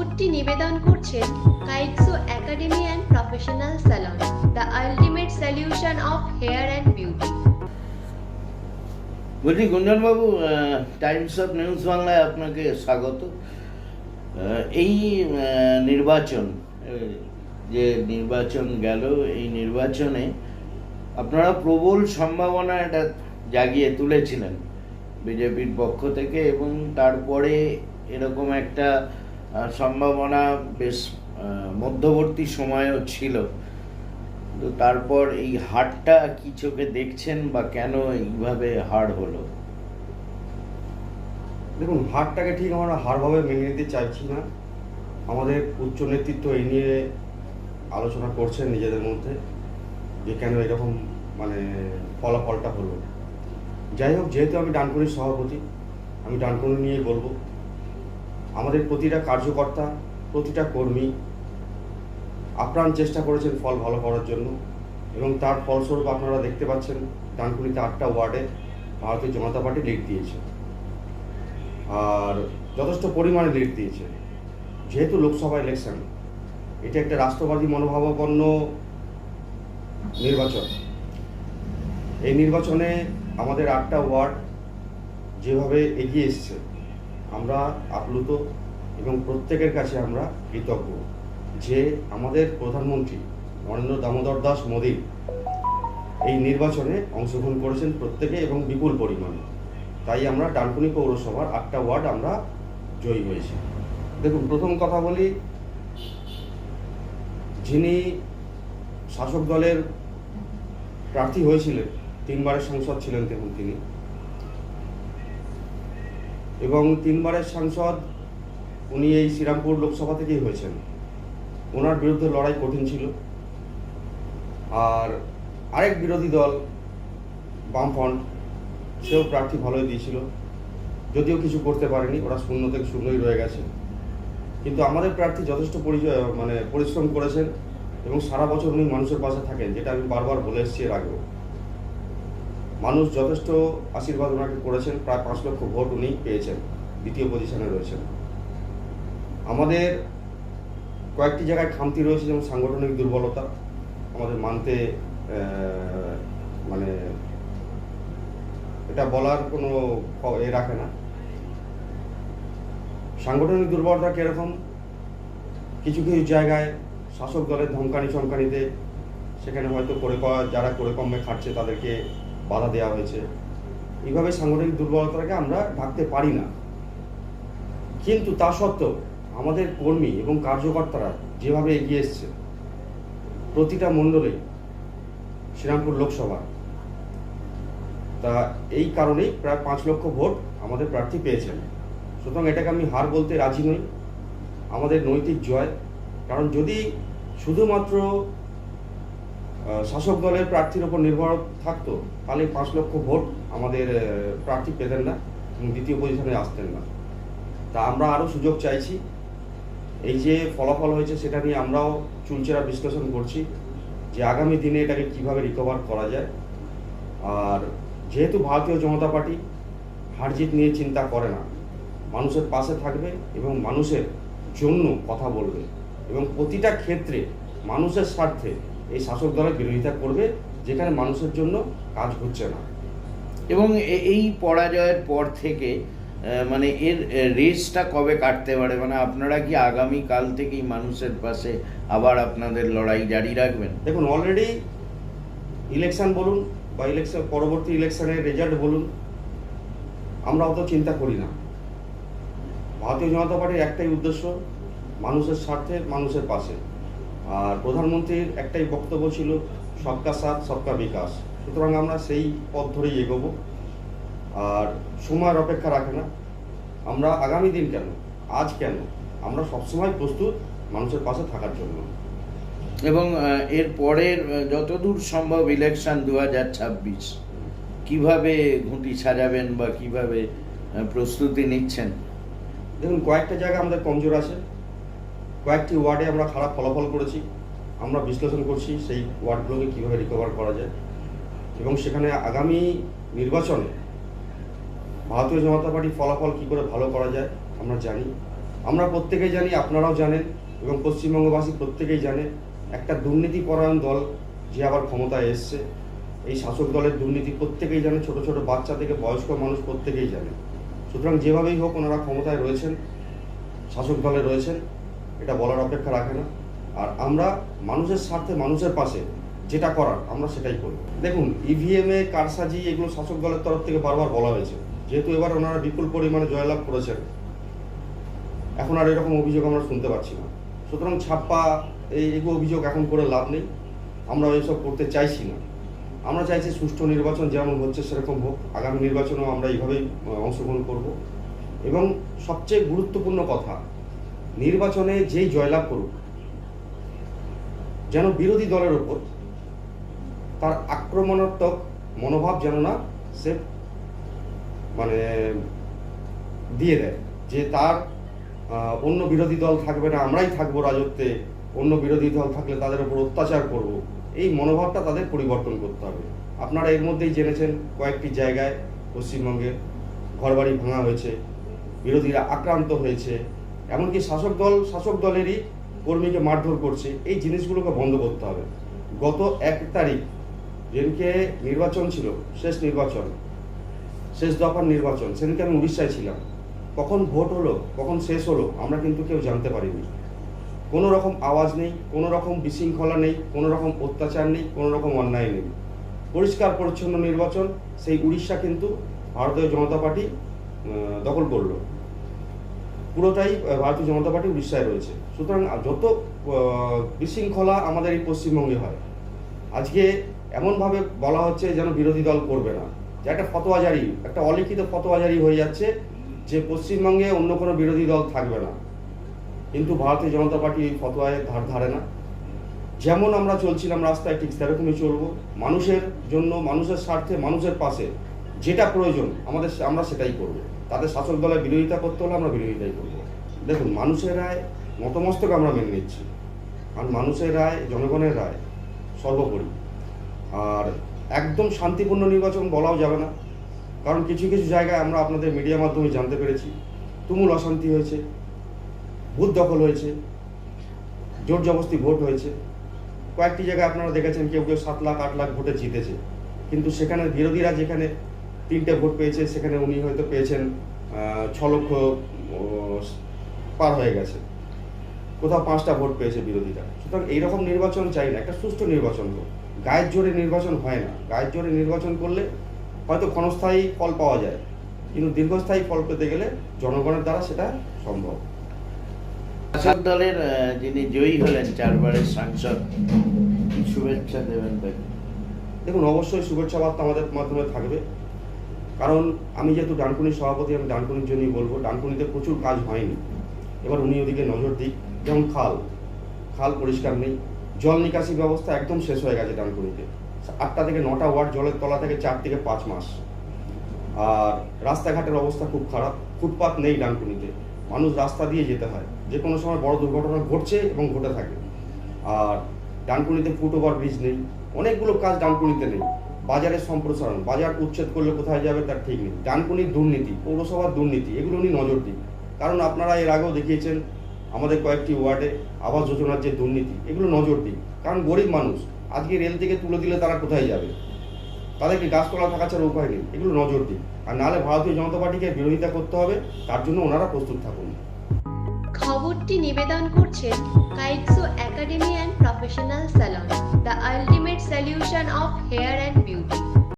খবরটি নিবেদন করছেন কাইটসো academy and professional salon, the ultimate solution of hair and beauty. বলছি, গুঞ্জনবাবু টাইমস অফ নিউজ বাংলায় আপনাকে স্বাগত। এই নির্বাচন যে নির্বাচন গেল, এই নির্বাচনে আপনারা প্রবল সম্ভাবনা এটা জাগিয়ে তুলেছিলেন। বিজেপির পক্ষ থেকে এবং তারপরে এরকম একটা সম্ভাবনা বেশ মধ্যবর্তী সময়ও ছিল। তো তারপর এই হারটা কি চোখে দেখছেন বা কেন এইভাবে হার হলো? দেখুন হারটাকে ঠিক আমরা হাড়ভাবে মেনে নিতে চাইছি না। আমাদের উচ্চ নেতৃত্ব এই নিয়ে আলোচনা করছেন নিজেদের মধ্যে যে কেন এরকম মানে ফলাফলটা হলো। যাই হোক, যেহেতু আমি ডানকুনির সভাপতি, আমি ডানকুনি নিয়ে বলব। আমাদের প্রতিটা কার্যকর্তা, প্রতিটা কর্মী আপ্রাণ চেষ্টা করেছেন ফল ভালো করার জন্য এবং তার ফলস্বরূপ আপনারা দেখতে পাচ্ছেন ডানকুনিতে আটটা ওয়ার্ডে ভারতীয় জনতা পার্টি লিড দিয়েছে। আর যথেষ্ট পরিমাণে লিড দিয়েছে। যেহেতু লোকসভা ইলেকশন, এটা একটা রাষ্ট্রবাদী মনোভাবাপন্ন নির্বাচন। এই নির্বাচনে আমাদের আটটা ওয়ার্ড যেভাবে এগিয়ে এসছে আমরা আপ্লুত এবং প্রত্যেকের কাছে আমরা কৃতজ্ঞ। যে আমাদের প্রধানমন্ত্রী নরেন্দ্র দামোদর দাস মোদী এই নির্বাচনে অংশগ্রহণ করেছেন প্রত্যেকে এবং বিপুল পরিমাণে। তাই আমরা ডানকুনি পৌরসভার আটটা ওয়ার্ড আমরা জয়ী হয়েছি। দেখুন, প্রথম কথা বলি, যিনি শাসক দলের প্রার্থী হয়েছিলেন, তিনবারের সংসদ ছিলেন তেমন তিনি। এবং তিনবারের সাংসদ উনি এই শ্রীরামপুর লোকসভা থেকেই হয়েছেন। ওনার বিরুদ্ধে লড়াই কঠিন ছিল। আর আরেক বিরোধী দল, বামফ্রন্ট, সেও প্রার্থী ভালোই দিয়েছিল। যদিও কিছু করতে পারেনি, ওরা শূন্য থেকে শূন্যই রয়ে গেছে। কিন্তু আমাদের প্রার্থী যথেষ্ট পরিচয় মানে পরিশ্রম করেছেন এবং সারা বছর উনি মানুষের পাশে থাকেন, যেটা আমি বারবার বলে এসেছি এর আগেও। মানুষ যথেষ্ট আশীর্বাদ ওনাকে করেছেন, প্রায় পাঁচ লক্ষ ভোট উনি পেয়েছেন, দ্বিতীয় পজিশনে রয়েছেন। আমাদের কয়েকটি জায়গায় খামতি রয়েছে, যেমন সাংগঠনিক দুর্বলতা, আমাদের মানতে মানে এটা বলার কোনো এ রাখে না। সাংগঠনিক দুর্বলতা কীরকম? কিছু কিছু জায়গায় শাসক দলের ধমকানি চমকানিতে সেখানে হয়তো করে যারা করে কমে খাটছে তাদেরকে বাধা দেওয়া হয়েছে। এইভাবে সাংগঠনিক দুর্বলতাকে আমরা ঢাকতে পারি না। কিন্তু তা সত্ত্বেও আমাদের কর্মী এবং কার্যকর্তারা যেভাবে এগিয়ে এসছে, প্রতিটা মণ্ডলে শ্রীরামপুর লোকসভা। তা এই কারণেই প্রায় পাঁচ লক্ষ ভোট আমাদের প্রার্থী পেয়েছেন। সুতরাং এটাকে আমি হার বলতে রাজি নই। আমাদের নৈতিক জয়। কারণ যদি শুধুমাত্র শাসক দলের প্রার্থীর ওপর নির্ভর থাকতো। তাহলে পাঁচ লক্ষ ভোট আমাদের প্রার্থী পেতেন না দ্বিতীয় পজিশনে আসতেন না। তা আমরা আরও সুযোগ চাইছি। এই যে ফলাফল হয়েছে সেটা নিয়ে আমরাও চুলচেরা বিশ্লেষণ করছি যে আগামী দিনে এটাকে কীভাবে রিকভার করা যায়। আর যেহেতু ভারতীয় জনতা পার্টি হারজিত নিয়ে চিন্তা করে না, মানুষের পাশে থাকবে এবং মানুষের জন্য কথা বলবে এবং প্রতিটা ক্ষেত্রে মানুষের স্বার্থে এই শাসক দলের বিরোধিতা করবে যেখানে মানুষের জন্য কাজ হচ্ছে না। এবং এই পরাজয়ের পর থেকে মানে এর রেসটা কবে কাটতে পারে? মানে আপনারা কি আগামী কাল থেকেই মানুষের পাশে আবার আপনাদের লড়াই জারি রাখবেন? দেখুন অলরেডি ইলেকশন বলুন বা ইলেকশন পরবর্তী ইলেকশনের রেজাল্ট বলুন আমরা অত চিন্তা করি না। ভারতীয় জনতা পার্টির একটাই উদ্দেশ্য মানুষের স্বার্থে মানুষের পাশে। আর প্রধানমন্ত্রীর একটাই বক্তব্য ছিল সবকা সাথ সবকা বিকাশ। সুতরাং আমরা সেই পথ ধরেই এগোবো। আর সময়ের অপেক্ষা রাখে না। আমরা আগামী দিন কেন আজ কেন আমরা সবসময় প্রস্তুত মানুষের পাশে থাকার জন্য। এবং এর পরের যতদূর সম্ভব ইলেকশন দু হাজার ছাব্বিশ কীভাবে ঘুঁটি সাজাবেন বা কীভাবে প্রস্তুতি নিচ্ছেন? দেখুন কয়েকটা জায়গা আমাদের কমজোর আছে। কয়েকটি ওয়ার্ডে আমরা খারাপ ফলাফল করেছি, আমরা বিশ্লেষণ করছি সেই ওয়ার্ডগুলোকে কীভাবে রিকভার করা যায়। এবং সেখানে আগামী নির্বাচনে ভারতীয় জনতা পার্টির ফলাফল কী করে ভালো করা যায়, আমরা জানি। আমরা প্রত্যেকেই জানি, আপনারাও জানেন, এবং পশ্চিমবঙ্গবাসী প্রত্যেকেই জানে একটা দুর্নীতিপরায়ণ দল যে আবার ক্ষমতায় এসছে, এই শাসক দলের দুর্নীতি প্রত্যেকেই জানে, ছোট ছোট বাচ্চা থেকে বয়স্ক মানুষ প্রত্যেকেই জানে। সুতরাং যেভাবেই হোক ওনারা ক্ষমতায় রয়েছেন, শাসক দলে রয়েছেন এটা বলার অপেক্ষা রাখে না। আর আমরা মানুষের স্বার্থে মানুষের পাশে যেটা করার, আমরা সেটাই করি। দেখুন ইভিএমে কারসাজি এগুলো শাসক দলের তরফ থেকে বারবার বলা হয়েছে। যেহেতু এবার ওনারা বিপুল পরিমাণে জয়লাভ করেছেন। এখন আর এরকম অভিযোগ আমরা শুনতে পাচ্ছি না। সুতরাং ছাপ্পা, এই এগুলো অভিযোগ এখন করে লাভ নেই। আমরা এইসব করতে চাইছি না। আমরা চাইছি সুষ্ঠু নির্বাচন যেমন হচ্ছে সেরকম হোক। আগামী নির্বাচনেও আমরা এইভাবেই অংশগ্রহণ করব। এবং সবচেয়ে গুরুত্বপূর্ণ কথা নির্বাচনে যেই জয়লাভ করুক, যেন বিরোধী দলের ওপর তার আক্রমণাত্মক মনোভাব যেন না সে মানে দিয়ে দেয়। যে তার অন্য বিরোধী দল থাকবে না, আমরাই থাকব রাজত্বে, অন্য বিরোধী দল থাকলে তাদের উপর অত্যাচার করব। এই মনোভাবটা তাদের পরিবর্তন করতে হবে। আপনারা এর মধ্যেই জেনেছেন, কয়েকটি জায়গায় পশ্চিমবঙ্গে ঘরবাড়ি ভাঙা হয়েছে, বিরোধীরা আক্রান্ত হয়েছে। এমনকি শাসক দল, শাসক দলেরই কর্মীকে মারধর করছে। এই জিনিসগুলোকে বন্ধ করতে হবে। গত এক তারিখ যেদিনকে নির্বাচন ছিল, শেষ নির্বাচন, শেষ দফার নির্বাচন, সেদিনকে আমি উড়িষ্যায় ছিলাম। কখন ভোট হলো, কখন শেষ হলো, আমরা কিন্তু কেউ জানতে পারিনি। কোনো রকম আওয়াজ নেই, কোনো রকম বিশৃঙ্খলা নেই, কোনো রকম অত্যাচার নেই, কোনো রকম অন্যায় নেই। পরিষ্কার পরিচ্ছন্ন নির্বাচন, সেই উড়িষ্যা কিন্তু ভারতীয় জনতা পার্টি দখল করল। পুরোটাই ভারতীয় জনতা পার্টি উড়িষ্যায় রয়েছে। সুতরাং যত বিশৃঙ্খলা আমাদের এই পশ্চিমবঙ্গে হয়, আজকে এমনভাবে বলা হচ্ছে যেন বিরোধী দল করবে না। যে একটা ফতোয়া জারি একটা অলিখিত ফতোয়া জারি হয়ে যাচ্ছে যে পশ্চিমবঙ্গে অন্য কোনো বিরোধী দল থাকবে না। কিন্তু ভারতীয় জনতা পার্টি এই ফতোয়ায় ধার ধারে না। যেমন আমরা চলছিলাম রাস্তায়, ঠিক সেরকমই চলবো। মানুষের জন্য, মানুষের স্বার্থে, মানুষের পাশে যেটা প্রয়োজন, আমাদের আমরা সেটাই করব। তাদের শাসক দলের বিরোধিতা করতে হলে আমরা বিরোধিতাই করব। দেখুন, মানুষের রায়, মতমস্তক আমরা মেনে নিচ্ছি। কারণ মানুষের রায়, জনগণের রায় সর্বোপরি। আর একদম শান্তিপূর্ণ নির্বাচন বলাও যাবে না। কারণ কিছু কিছু জায়গায় আমরা আপনাদের মিডিয়ার মাধ্যমে জানতে পেরেছি। তুমুল অশান্তি হয়েছে, বুথ দখল হয়েছে জোর জবস্তি ভোট হয়েছে। কয়েকটি জায়গায় আপনারা দেখেছেন কেউ কেউ সাত লাখ, আট লাখ ভোটে জিতেছে। কিন্তু সেখানে বিরোধীরা যেখানে তিনটে ভোট পেয়েছে সেখানে উনি হয়তো পেয়েছেন ছ লক্ষ পার হয়ে গেছে। কোথাও পাঁচটা ভোট পেয়েছে বিরোধীরা। সুতরাং এইরকম নির্বাচন চাই না একটা সুষ্ঠু নির্বাচন হোক। গায়ের জোরে নির্বাচন হয় না। গায়ের জোরে নির্বাচন করলে হয়তো ক্ষণস্থায়ী ফল পাওয়া যায় কিন্তু দীর্ঘস্থায়ী ফল পেতে গেলে জনগণের দ্বারা সেটা সম্ভব। শাসক দলের যিনি জয়ী হলেন চারবারের সাংসদ শুভেচ্ছা দেবেন দেখুন অবশ্যই শুভেচ্ছা বার্তা আমাদের মাধ্যমে থাকবে। কারণ আমি যেহেতু ডানকুনির সভাপতি, আমি ডানকুনির জন্যই বলব, ডানকুনিতে প্রচুর কাজ হয়নি। এবার উনি ওদিকে নজর দিক, যেমন খাল। খাল পরিষ্কার নেই। জল নিকাশি ব্যবস্থা একদম শেষ হয়ে গেছে ডানকুনিতে। আটটা থেকে নটা ওয়ার্ড জলের তলা থেকে চার থেকে পাঁচ মাস। আর রাস্তাঘাটের অবস্থা খুব খারাপ। ফুটপাত নেই ডানকুনিতে। মানুষ রাস্তা দিয়ে যেতে হয়। যে কোনো সময় বড় দুর্ঘটনা ঘটছে এবং ঘটে থাকে। আর ডানকুনিতে ফুট ওভার ব্রিজ নেই। অনেকগুলো কাজ ডানকুনিতে নেই। বাজারের সম্প্রসারণ, বাজার উচ্ছেদ করলে কোথায় যাবে তার ঠিক নেই। ডানকুনির দুর্নীতি পৌরসভার দুর্নীতি, এগুলো উনি নজর দিন। কারণ আপনারা এর আগেও দেখিয়েছেন, আমাদের কয়েকটি ওয়ার্ডে আবাস যোজনার যে দুর্নীতি, এগুলো নজর দিন। কারণ গরিব মানুষ, আজকে রেল থেকে তুলে দিলে তারা কোথায় যাবে? তাদেরকে গাছতলা থাকা ছাড়া উপায় নেই, এগুলো নজর দিন। আর নাহলে ভারতীয় জনতা পার্টিকে বিরোধিতা করতে হবে, তার জন্য ওনারা প্রস্তুত থাকুন। খবরটি নিবেদন করছেন কাইটসো academy and professional salon, the ultimate solution of hair and beauty.